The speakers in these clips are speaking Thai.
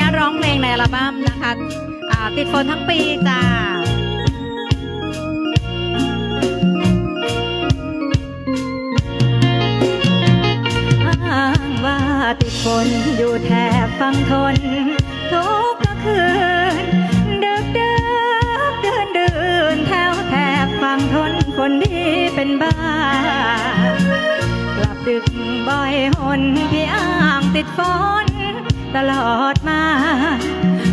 นุญาตร้องเพลงในอัลบั้มนะคะติดฝนทั้งปีจ้าอ้างว่าติดฝนอยู่แถบฝั่งทน ทุกกคืนดึกดึกเดินเดินแถวแถบฝั่งทนคนดีเป็นบ้ากลับดึกบ่อยหนพี่อ้างติดฝน ตลอดมา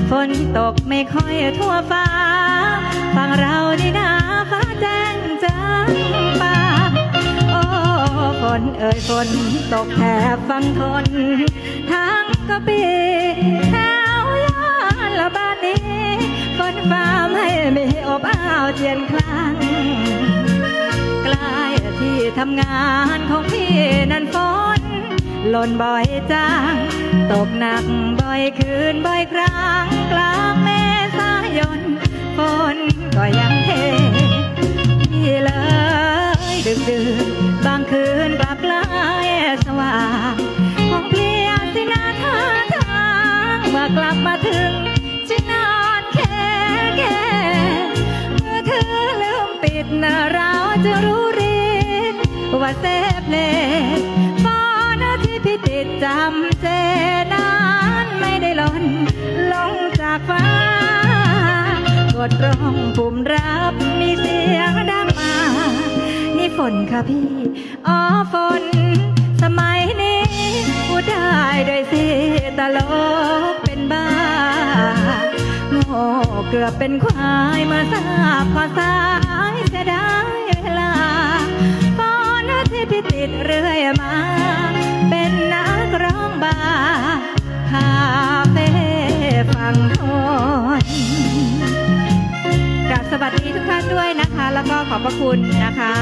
ฝนตกไม่ค่อยทั่วฟ้าฝั่งเราดีนาฟ้าแจ้งจังป่าโอ้ฝนเอ่ยฝนตกแถบฝั่งทน ทั้งกะปีแถวยานละบ้านนี้ฝนฟ้าไม่มีอบอ้าวเจียนคลังกล้ที่ทำงานของพี่นั้นฝน หล่นบ่อยจัง ตกหนักบ่อยคืนบ่อยครั้งกลางเมษายนฝนก็ยังเทพี่เลยดึกดื่นบางคืนกลับกลายสว่างของเพลียสินาท่าทางว่ากลับมาถึงจะนอนแค่แค่เมื่อเธอลืมปิดนะเราจะรู้รีว่าเซฟเลำเจนั้นไม่ได้หล่นลงจากฟ้ากดตรงปุ่มรับมีเสียงดังมา นี่ฝนค่ะพี่ อ๋อฝน สมัยนี้พูดได้โดวยสิตลกเป็นบ้าโง่เกือบเป็นควายมื่อทราบข่าวสายเสียดายเวลาฝนที่พี่ติดเรื่อยมา อบพระคุณนะคะ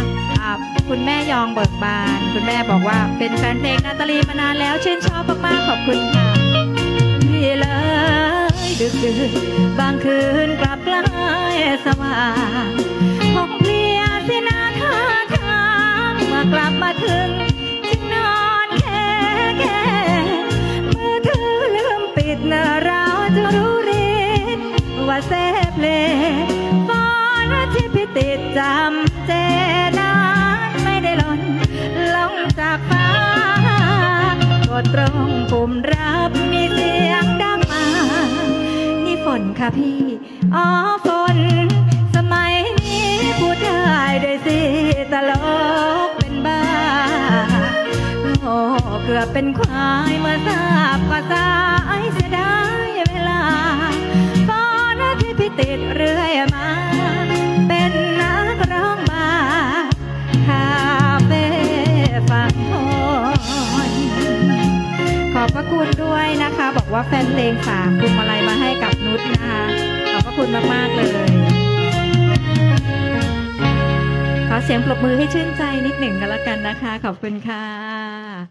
คุณแม่ยองเบิกบาน คุณแม่บอกว่าเป็นแฟนเพลงนาตาลีมานานแล้วชื่นชอบมากๆขอบคุณค่ะพี่เลยดึกดื่นบางคืนกลับกลายสว่างคงเพลียสินาท่าทางเมื่อกลับมาถึงจึงนอนแค่แค่มือถือลืมปิดนะเราจะรู้รีว่าเซฟเลย จำเจนั้นไม่ได้หล่นลงจากฟ้ากดตรงปุ่มรับมีเสียงดังมา นี่ฝนค่ะพี่ อ๋อฝน สมัยนี้พูดได้โดวยสิตลกเป็นบ้าโง่เกือบเป็นควายเมื่อทราบก็สา อบพระคุณด้วยนะคะ บอกว่าแฟนเพลงฝากคุณมาลัยมาให้กับนุชนะคะ ขอบพระคุณมากๆเลยขอเสียงปรบมือให้ชื่นใจนิดหนึ่งกันแล้วกันนะคะ ขอบคุณค่ะ